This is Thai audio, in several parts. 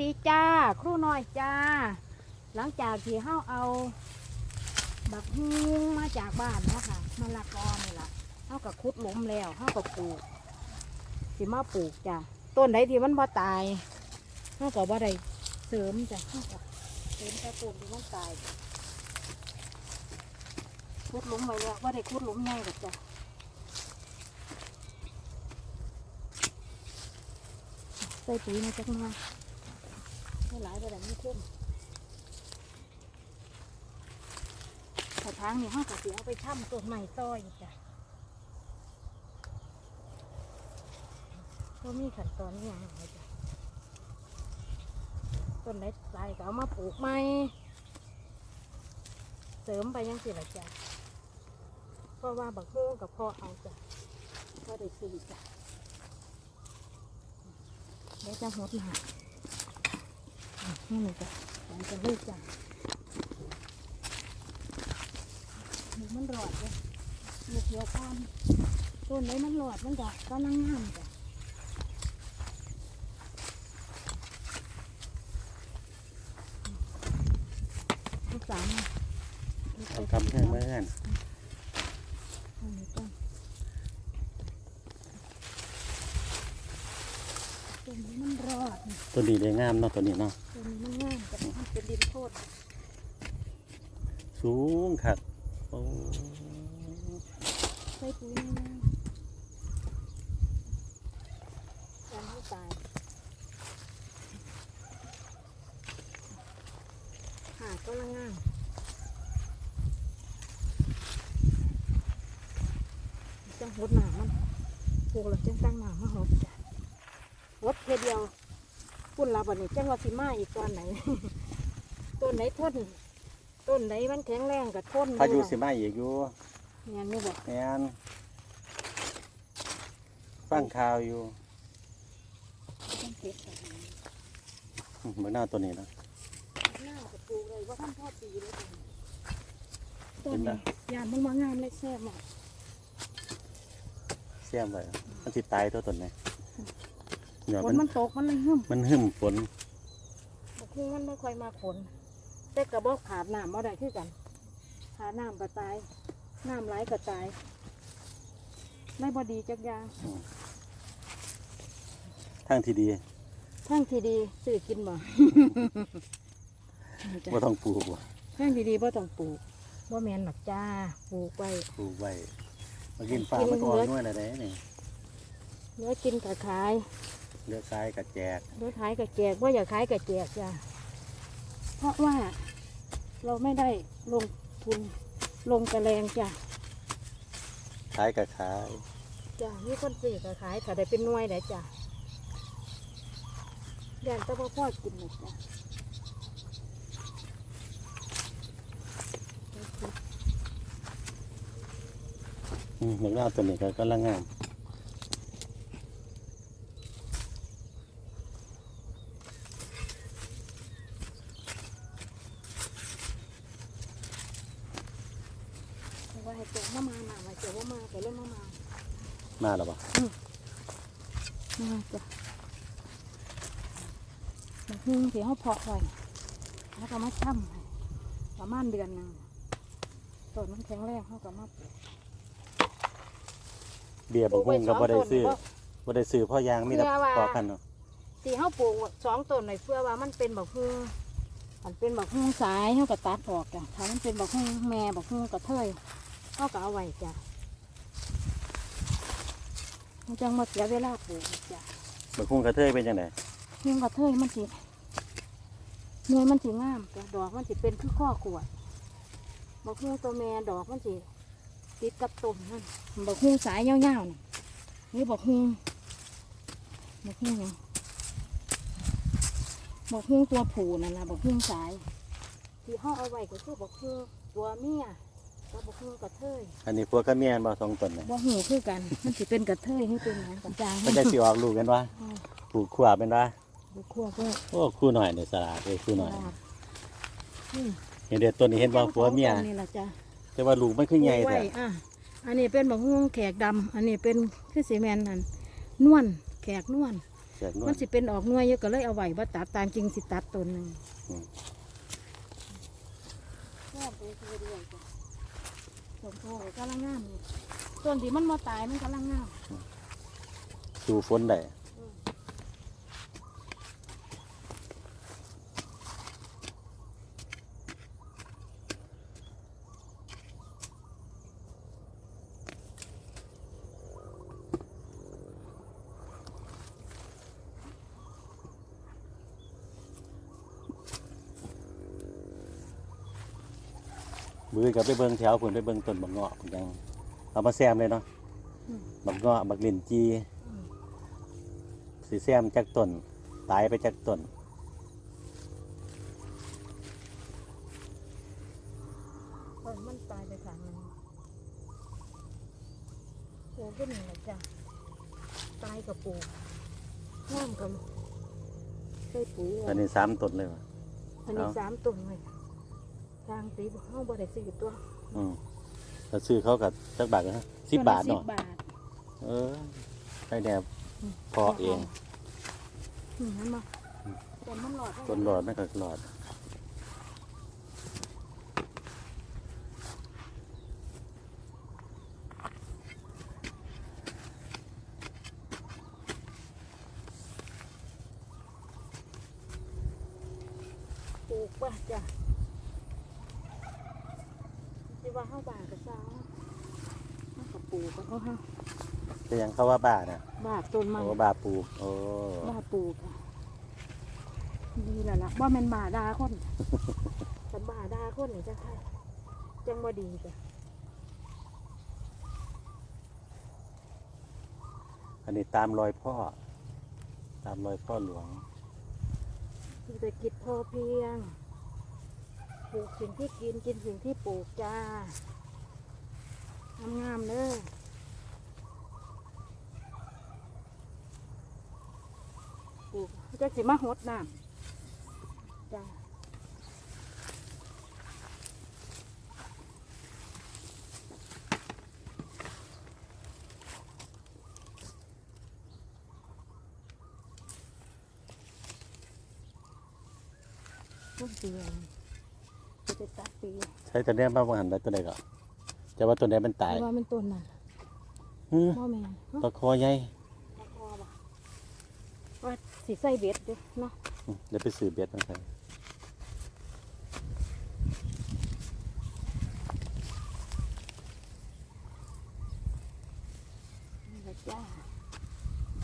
ดีจ้า ครูน้อยจ้า หลังจากที่เฮาเอา บักฮุงมาจากบ้านเนาะค่ะมะละกอนี่ล่ะเฮากับคุดหลุมแล้วเฮากับปลูกสิมาปลูกจ้ะต้นไหนที่มันบ่ตายเฮาก็บ่ได้เสริมจ้ะเฮาก็เสริมแต่ต้นที่มันตายคุดหลุมไว้แล้วบ่ได้คุดหลุมใหญ่หรอกจ้ะใส่ปุ๋ยมาจักหน่อย หลายบ่ได้ไม่คุ้มกระถางนี่ห้องกระเสียเอาไปช่ำต้นใหม่ต้อยจ้ะก็มีขั้นตอนอหย่างไรจ้ะต้นไหนตายก็เอามาปลูกใหม่ เสริมไปยังสิละจ้ะเพราะว่าบักโฮงกับพ่อเอาจ้ะก็ได้ซื้อจ้ะเดี๋ยวจะหดหนา นี่เลยจ้ะเดี๋ยวจะเลิกจ้ะหนูมันหลอดเลยหนูเขียวก้อนต้นไหนมันหลอดมันก็ก็นั่งงามจ้ะลูกสาวมาเอากำแพงมาเพื่ อันนี้ต้นต้นนี้มันรอดนี่ ตัวนี้ได้งามเนาะตัวนี้เนาะต้นนี้มันงามแต่มันเป็นดินโทษสูงคักโอ้ใส่ปุ๋ยนี่นะการให้ตายหาดก็ละงามจังหดหนามันปลูกแล้วจังตั้งหนามาหดจ้ะหดเพียเดียว ปุ่นลาบันนี้จังว่าสิมาอีกตอนไหน ต้นไหนทนต้นไหนมันแข็งแรงกับทนพายุสิมาอีกอยู่งานนี่บอกแม่นฟังข่าวอยู่ต้องเก็บใส่อืมเมื่อหน้าตัวนี้เนาะหน้ากับปลูกเลยว่าท่านพ่อปีเลยจ้ะต้เห็นนปะนี้ยานมันมางามเลยแซ่บมากเสียมไปมันสิตายตัวตนนี้ เดี๋ยวฝมันนมันตกมันเลยหึ่มมันหึมฝนบางทีมันไม่ค่อยมาฝนแต่กระบอกขาดน้ำมาได้คือกันขาดน้ำก็ตายน้ำไหลก็ตายไม่บอดีจักอยางทางที่ดีทั้งที่ดีซื้อกินบ่จ้ะ ว่าต้องปลูกว่ะทั้งที่ดีบ่ต้องปลูกบ่แมนหรอกจ้า ปลูกไว้ ปลูกไว้มากินฟ้ามันก็ออกน้อยอะไรนี่ เนื้อกินกับขาย เลือกซ้ายกับแจกเนื้อขายกับแจกว่าอยากขายกับแจกจ้ะเพราะว่าเราไม่ได้ลงทุนลงกระแรงจ้ะขายกับขายจ้ะมีคนซื้อกับขายถ้าได้เป็นหน่วยได้จ้ะย่านแตะพ่อพ่อกินหมดจ้ะอืมเมื่อหน้าตัวนี้ก็กำลังงาม เอาไว่าให้เจ้ามามามาไว้เจ้าว่ามาไปเล่นมามา มาแล้วปะ มาจ้ะบางทีสี เขาเพาะไว้แล้วก็มาช่ำให้ประมาณเดือนหนึงต้นมันแข็งแรงเขาก็มาปลูกเบียร์บางหุ้งก็บ่ได้ซื้อบ่ได้ซื้อเพ่อยางมีแต่พอกันเนาะสีเขาปลูกสองต้นหน่อยเพื่อว่ามันเป็นบักฮือมันเป็นบักฮือสายเขาก็ตัดออกจ้ะถ้ามันเป็นบักฮือแม่บักฮือกระเทยเขาก็เอาไว้จ้ะมันจังมาเสียเวลาปลูกอีกจ้ะบางหุ้งกระเทยเป็นจังไดฮือกระเทยมันสิ หน่วยมันสิงามจ้ะดอกมันสิเป็นคือข้อขวดบักฮือตัวแม่ดอกมันสิติดกับต้นนั่นบักฮือสายยาวๆนี่นี่บักฮือบักฮือหยังบอกพึ่งตัวผูนั่นนะบอกพึ่งสาย ที่ห้องเอาไว้ก็คือบอกพึ่งตัวเมียกับบอกพึ่งกระเทยอันนี้พวกกับเมียนบ่สองตนเนี่ยบอกหูคือกัน มันสิเป็นกระเทยให้เป็นหยังกับจางมันจะสิออกลูกกันว่าปลูกขวาเป็นว่า บุขั้วก็โอ้คู่หน่อยเนี่ยสลาดเลยคู่หน่อยอืมเห็นเด็ดตัวนี้เห็นบ่ผัวเมียนี่แหละจ้ะแต่ว่าลูกมันคือใหญ่ปลูกแต่ไว้อะอันนี้เป็นบอกพึ่งแขกดำอันนี้เป็นคือสีแมนนั่นนวลแขกนวลแจกนวมัดนสิเป็นออกหน่วยเยอะก็เลยเอาไว้ว่าตัดตามจริงสิตัดต้นหนึ่งอืมแค่ไปคือเดียวจ้ะสมโพธิ์กำลังงามนี่ต้นที่มันมาตายมันกำลังงามดูฝนได้ มือ กับไปเบิ่งแถวผลไปเบิ่งต้นบักเงาะพุ่นยังเอามาแซมเลยเนาะอืมบักเงาะบักลินจีอืมสีแซมจากต้นตายไปจากต้นต้นมันตายไปขางหนึงปลูกก็หนึ่งแหละจ้ะตายกับปลูกงามกับใส่ปุ๋ยอันนี้สามต้นเลยวะอันนี้เอาสามต้นเลย ทางตีห้องบ่ได้ซื้อตัวอืมถ้าซื้อเขากับจักบาทนะสิบบาทสิเนาะบบาทเออได้แนวอืมพอเองอืมนั่นมาต้นมันหลอดให้ต้นหลอดนั่นก็หลอดปลูกป่ะจ้ะที่ ว่าเข้าบาทกับซ้ามันกับปลูกกันเขาฮะแต่ยังเขาว่าบ้าน่ะบาทต้นไม้ โอ้บ้าปลูกโอ้บาทปลูกค่ะดีแล้วล่ะว่ามันบาดาคน แต่บาดาคนเนี่ยจะใช่จังบ่ดีจ้ะอันนี้ตามรอยพ่อ ตามรอยพ่อหลวง เศรษฐกิจพอเพียง ปลูกสิ่งที่กินกินสิ่งที่ปลูกจ้างามๆเด้อปลูกจะสิมาหดน้ำจ้าต้นเดือน ช้ตัวเนี้ยมาบางหันได้ตัวใดก็จะว่าตัวไหนมันตายเพราะว่ามันต้นนั่นหือพ่อแม่นเนาะตะคอใหญ่ตะคอบ่ว่าสิใส่เบ็ดเด้อเนาะอืมเดี๋ยวไปซื้อเบ็ดมาใส่นี่แหละจ้า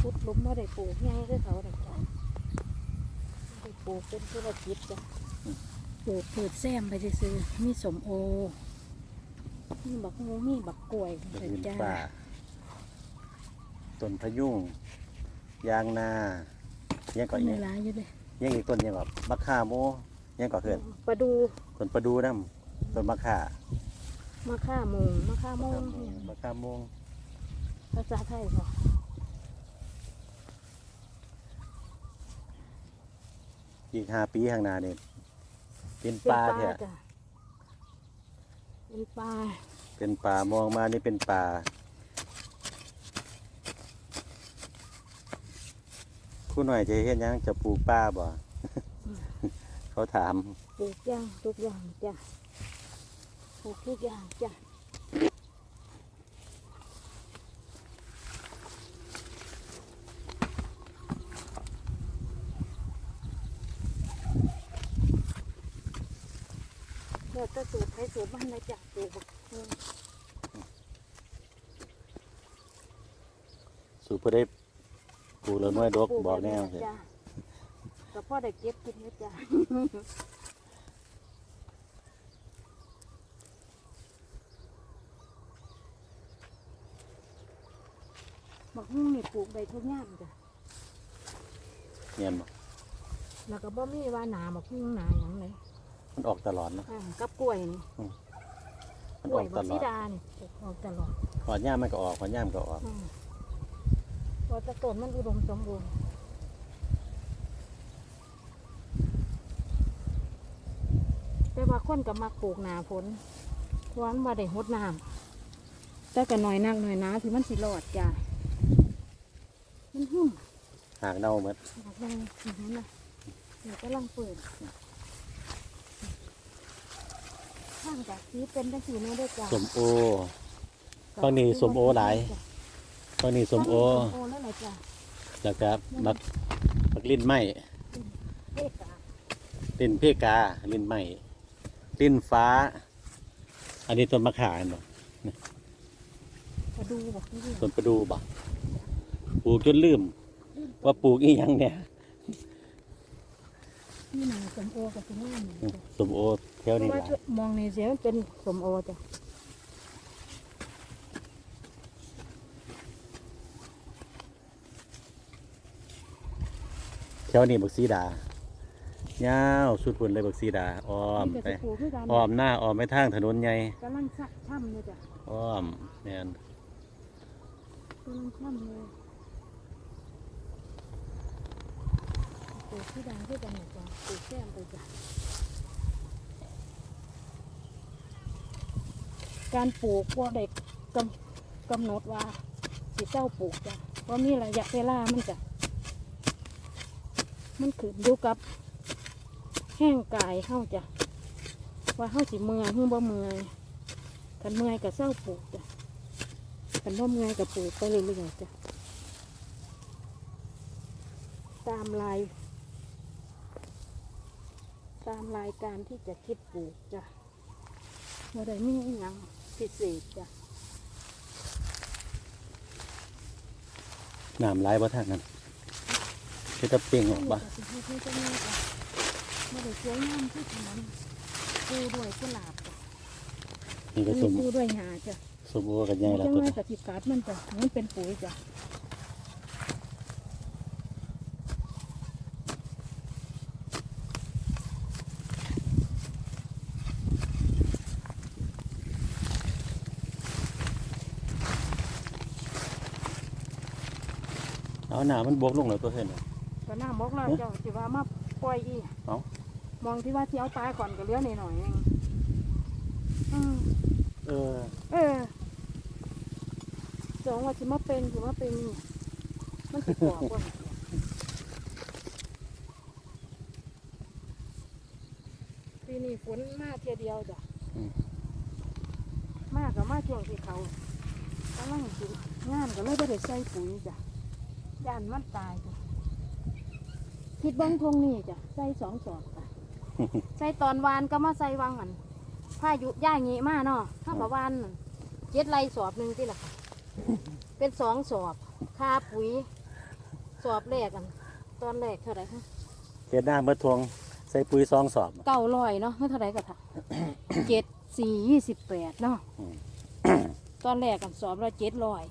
พุดหลุมมาได้ปลูกง่ายคือเขาได้จ้าได้ปลูกเป็นธุรกิจจ้ะ ปลูกพืชแซมไปซื้อๆมีสมโอ มีบักงูมีบักกล้วยเป็นเลยดินจ้าป่าต้นพะยุงยางนายังก็ก่อนมียังหลายอยู่เลยยังอีกต้นยังแบบมะข่าโมยังก่อเกินปลาดูต้นประดูน้ำต้นมะข่ามะข่าโมงมะข่าโมงมะข่าโมงภาษาไทยค่ะอีกห้าปีข้างหน้านี่เป็น เป็นปลาปลาเถอะจ้ะเป็นปลาเป็นป่ามองมานี่เป็นป่า คู่หน่อยจะเห็นยังจะปลูกป่าบ่ เขาถาม ปลูกย่างทุกอย่างจ้ะปลูกทุกอย่างจ้ะ เดี๋ยวจะสูตรให้สูตรบ้านเลยจ้ะปลูกบักเออสู่ผู้ได้ปลูกแล้วน้อยดกปลูบอกแน่บบเลยจ้ะแต่พ่อได้เก็บกินนะจ้ะบักฮุ่งนี่ปลูกได้ทุกอย่างจ้ะเนียนบ่แล้วก็บ่มีว่าหนาบักฮุ่งหนาอย่างเลย มันออกตลอดเนาะ อ่ากับกล้วยนี่มันกล้อวยอกบัตกลซีอดดานี่ปลูกออกตลอดหอดย่ามมันก็ออกหอดย่ามก็ออก อืมเพอจะต้นมันอุดมสมบูรณ์แต่ว่าคนก็มักปลูกหนาฝนเพราะวามันมาได้หดน้ำแต่ก็หน่อยนักหน่อยหนาที่มันสิรอดจ้ะมันหุ่มหหากเน่าหมดหากแดงอย่างนั้นนะเดี๋ยวก็ลังเปิด ข้างจากสีเป็นจังสีนี้ด้วยจ้ะสมโอ ฝั่งนี้สมโอหลายตอนนี้สมโอสมโอแล้วเหรอจ้ะแล้วก็มักมักลิ้นไหมเทศกาลิ้นเพกา ลิ้นไหมลิ้นฟ้า อันนี้ต้นมะขามบ่กระดูบอกนี่ต้นประดูบ่ปลูกจนลืม ว่าปลูกอีหยังเนี่ย นี่หนังสมโอกับสมโอนี่จ้ะสมโอแถวเพนี้ราะหว่าลายจุดมองในเสียมันเป็นสมโอจ้ะแถวนี้บักสีดายาวสุดพุ่นเลยบักสีดาอ้อมนี่ไปก็จะปลูกคือกันอ้อมหน้าอ้อมไปทางถนนใหญ่กำลังชะช่ำเลยจ้ะอ้อมแม่นกำลังช่ำเลย ลูกที่ดังที่กันหน่อยจ้ะปลูกแก้มไปจ้ะการปลูกพวกเด็กกำกำหนดว่าสิเจ้าปลูกจ้ะเพราะมีระยะเวลามันจะมันขึ้นอยู่กับแห้งกายเฮาจ้ะว่าเฮาสิเมื่อยหรือบ่เมื่อยกันเมื่อยกับเศร้าปลูกจ้ะกันบ่เมื่อยกับปลูกไปเรื่อยๆจ้ะตามลาย ตามรายการที่จะคิดปลูกจ้ะว่าได้มีอหยังพิเศษจ้ะน้ำไหลายบ่ทางนั้นคือจะเปล่งออกบ่ไม่ได้สวยงามที่ถนนปูด้วยกุหลาบจ้ะนี่ก็สมปูด้วยหญ้าจ้ะสมโอกันใหญ่ละจังตัวไรกับติกาดมันจ้ะมันเป็นปุ๋ยจ้ะ เอาหน้ามันบวกลงแล้วตัวเห็นน่ะก็น้ำบอกแล้วเอ๊ะเจ้าสิว่ามาปล่อยอีกเอ้า มองที่ว่าที่เอาตายก่อนก็เหลือหน่อยๆเองอืมเออเออสองว่าสิมาเป็นสิมาเป็นนี่มันสิบอกว่าปีนี้ฝนมาเทียเดียวจ้ะอืมมากับมาช่วงที่เขากำลังสิงานก็เลยไม่ได้ใส่ปุ๋ยจ้ะ ย่านมันตายจ้ะคิดเบังทงนี่จ้ะใส่สองสอบจ้ะ ใส่ตอนวานก็มาใส่วังอันพายุย่างี้มาเนาะถ้ากับวานนั่นเจ็ดไรสอบหนึ่งที่ละค่ะ เป็นสองสอบค่าปุ๋ย สอบแรกกันตอนแรกเท่าไหร่คะเฮ็ดหน้าเมื่อทวงใส่ปุ๋ยซองสอบ เก้าร้อยเนาะเท่าไหร่กันค่ะ เจ็ดสี่ยี่สิบแปดเนาะอืมตอนแรกกันสอบละเจ็ดร้อย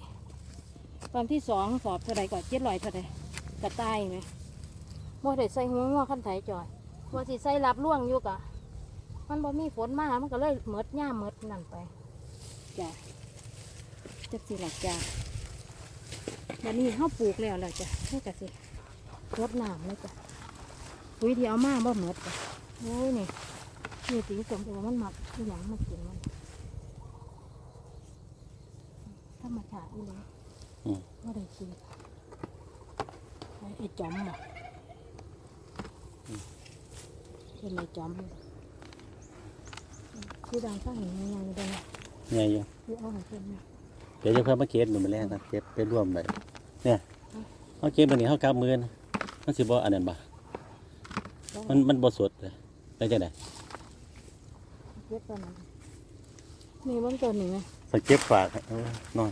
ตอนที่สองสอบเท่าไหร่ก่อนเจ็ดร้อยเท่าไหร่กระต่ายไหมบ่ได้ใส่หัวงอขั้นไถจอยว่าสิใส่รับล่วงอยู่กะ มันบ่มีฝนมามันก็เลยเหมิดหญ้าเหมิดนั่นไปจ้ะจักสิหลักจ้ะวันนี้เฮาปลูกแล้วแล้วจ้ะให้กะสิรดน้ำเลยจ้ะปุ๋ยที่เอามาบ่เหมิดจ้ะโอ้ยนี่นี่ติงสมโอมันหมักทุกอย่างมันกินมันธรรมชาติอีเลย อืมว่าได้กินไอ้จอมบ่เป็นไอ้จอมคือดังข้างเห็นยังไงได้ใหญ่อยู่คือเอาให้เพิ่นนะเดี๋ยวจะเพิ่มมาเก็บหนูมาแลกนะเก็บไปร่วมเลยเนี่ยเขาเก็บตัวนี้เขากำมือนะมันสิบ่อันนั้นบ่มันมันบ่สดเลยได้จังได๋เก็บตัวนั้นนี่มันตัวนี้ไงสังเก็บฝากเออน้อย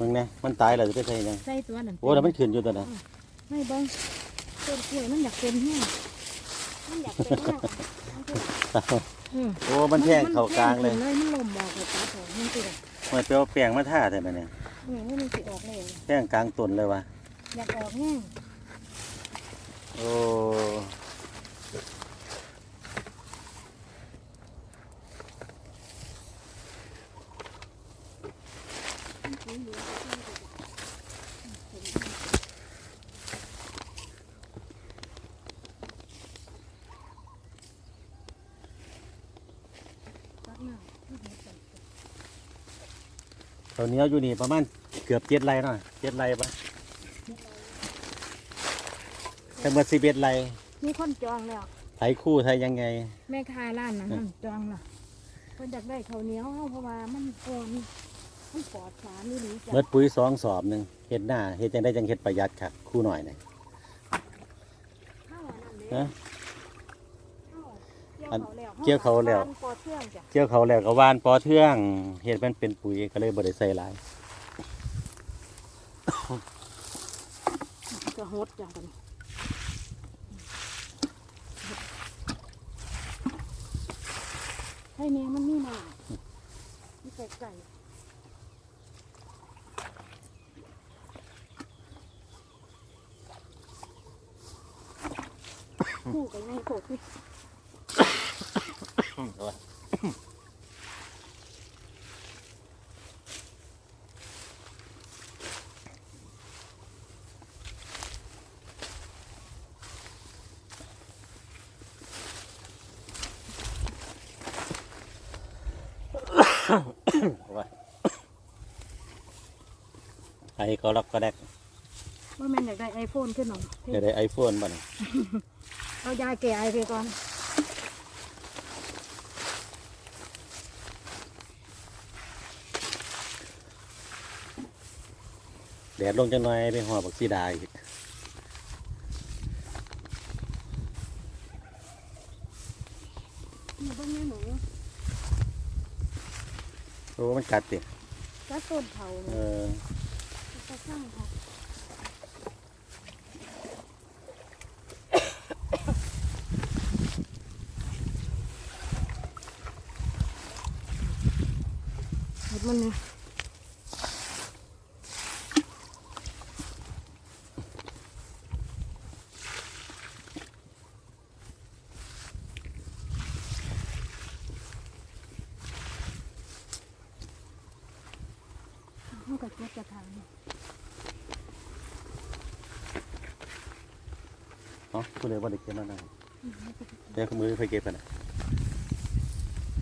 มึงเนี่ยมันตายแล้วจะไปใส่หยังใส่ตัวนั้นโอ้แล้วมันขึ้นอยู่ตัวนั้นไม่เบิ้งต้นกล้วยมันอยากเป็นแห้งมันอยากเป็นแห้งอืมโอ้ มันแท่งเข้ากลางเลยมันเลยมันลมบอกเลยตาของมันติดมันไปเอาแป้งมาทาแท้มันเนี่ยเนี่ยมันสิออกเลยแป้งกลางต้นเลยว่ะอยากออกแห้งโอ้ ตักหน้าตอนนี้อยู่นี่ประมาณเกือบเจ็ดไร่เนาะเจ็ดไร่ปะทั้งหมดสิบเอ็ดไรมีคนจองแล้วไทยคู่ไทยยังไง แม่ค้าร้านนั้นอืมหั่นจองน่ะเพิ่นอยากได้ข้าวเหนียวเฮาเพราะว่ามันอ่อน มันปลอดสารนี่หรือจ้ะเมื่อปุ๋ยสองสอบหนึ่งเฮ็ดหน้าเฮ็ดจังได้จังเฮ็ดประหยัดค่ะคู่หน่อยหน่อยข้าวอันนั้นเด้นะ ข้าวอันเกี่ยวเขาแล้วเกี่ยวเขาแล้วปอเทื่องจ้ะเกี่ยวเขาวแล้วก็หว่านปอเทืองเฮ็ดมันเป็นปุ๋ยก็เลยบ่ได้ใส่หลายจะหดจ้ะกันให้แม่มันมีหน้ามีไก่ไก่คู่กัน ไงโคตรพี่ไอ้ก็ล็อกก็แดกว่าแม่นอยากได้ไอโฟนขึ้นหน่อยจะได้ไอโฟนบ่นี่ เอายาแก่ไอไปก่อนแดดลงจังหน่อยไปหอบักซีดาอีกนี่เบิ่งแม่หนูโอ้มันกัดติจักต้นเผาเอเนี่ยอจะสร้างค่ะเห็ด มันเนี่ยมันก็เจ็บกระถางเนาะผู้ใดบ่ได้เก็บมานั่งเดี๋ยวมือไปเก็บกันนะ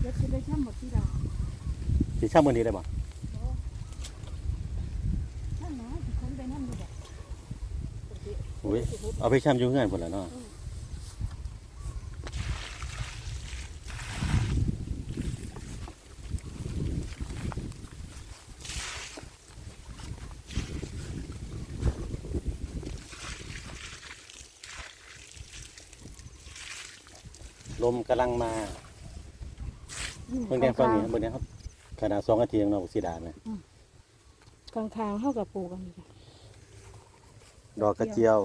เล็กจะได้ช่ำหมดที่ดา วสิช่างมื้อนี้ได้บ่ช่ำนะที่คนไปนั่นดูแบบอุ้ยเอาไปช่างอยู่เฮือนพุ่นล่ะเนาะลมกำลังมาเบิ่งแดงฟังนี่เบิ่งแดงครับ ขนาด2นาทียังเนาะบักซีดาเนี่ยกลางคางๆเข้ากับปลูกกันนี่จ้ะดอกกระเจียว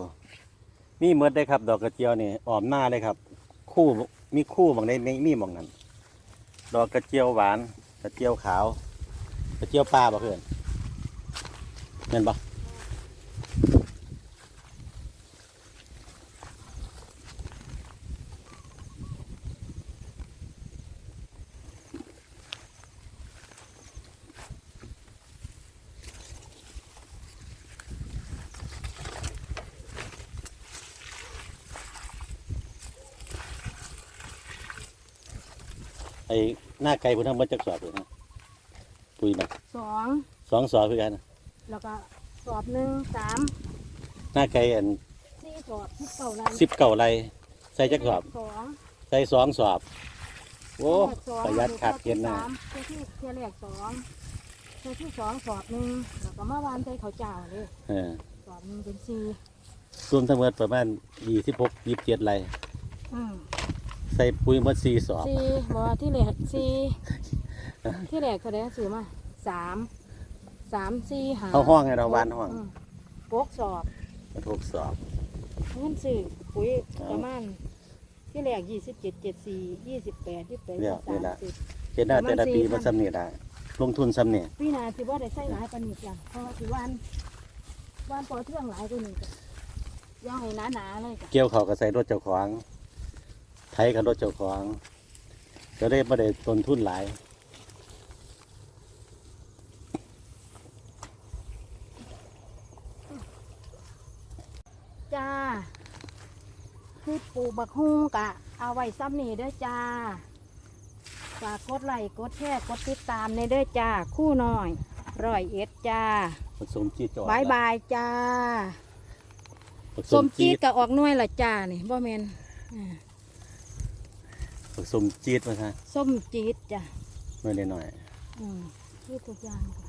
มีเมดได้ครับ ดอกกระเจียวนี่ออมหน้าเลยครับ คู่มีคู่บางในในมีบางนั้น ดอกกระเจียวหวาน กระเจียวขาว กระเจียวปลาบ่เพื่อนเห็นปะ อ้หน้าไก่พุ่นทำมาจากสอบเลยนะปุ๋ยนะสองสองสอบคือกันนะแล้วก็สอบหนึ่งสามหน้าไก่อันสี่สอบที่เก่าไรสิบเก่าไรใส่จักสอบ สองใส่สองสอบ โอ้แรกสองประหยัดขาดเกินหน้าสามเจ้าที่เที่ยแรกสองเจ้าที่สองสอบหนึ่งแล้วก็เมื่อวานใจเขาวเจ้าเลยเออสอบหนึ่งเป็นสี่รวมทั้งหมดประมาณยี่สิบหกยี่สิบเจ็ดไรอืม ใส่ปุ๋ยหมดสี่สอบสี่บอกว่าที่แรกสี่ที่แรกเขาได้ซื้อมาสามสามสี่หาเขาห้องไงเราวานห้องมโกกสอบมาทุกสอบเงินซื้อปุ๋ยเอาประมาณที่แรกยี่สิบเจ็ดเจ็ดสี่ยี่สิบแปดยี่สิบแปดเนี่ยี่ยสิบนี่สามละสิบเจ็ดหน้าประมาณแต่ละปีสี่มาพันซ้ำนี่ได้ลงทุนซ้ำนี่ปีหนาถือว่าได้ใส่หลายปานนี้จ้ะเพราะว่าถือวานวานปอเทืองหลายกว่านี้จ้ะย่างให้หนาๆเลยจ้ะเกี่ยวเขาก็ใส่รถเจ้าของ ไถกับรถเจ้าของก็ได้ประเด็ต้นทุนหลายจ้าคือปลูกบักฮุ้งกะ เอาไว้ซ้ำนี่เด้อจ้า ฝากกดไลค์กดแชร์กดติดตามในเด้อจ้า คู่หน่อยร้อยเอ็ดจ้าผสมจีจอดบายบายจ้าบักสมจีดก็ออกหน่วยละจ้านี่บ่แมนอ่าบัก สมจีดมาซะส้มจีดจ้ะเมื่อได้หน่อยอืมนี่ตัวอย่างจ้ะ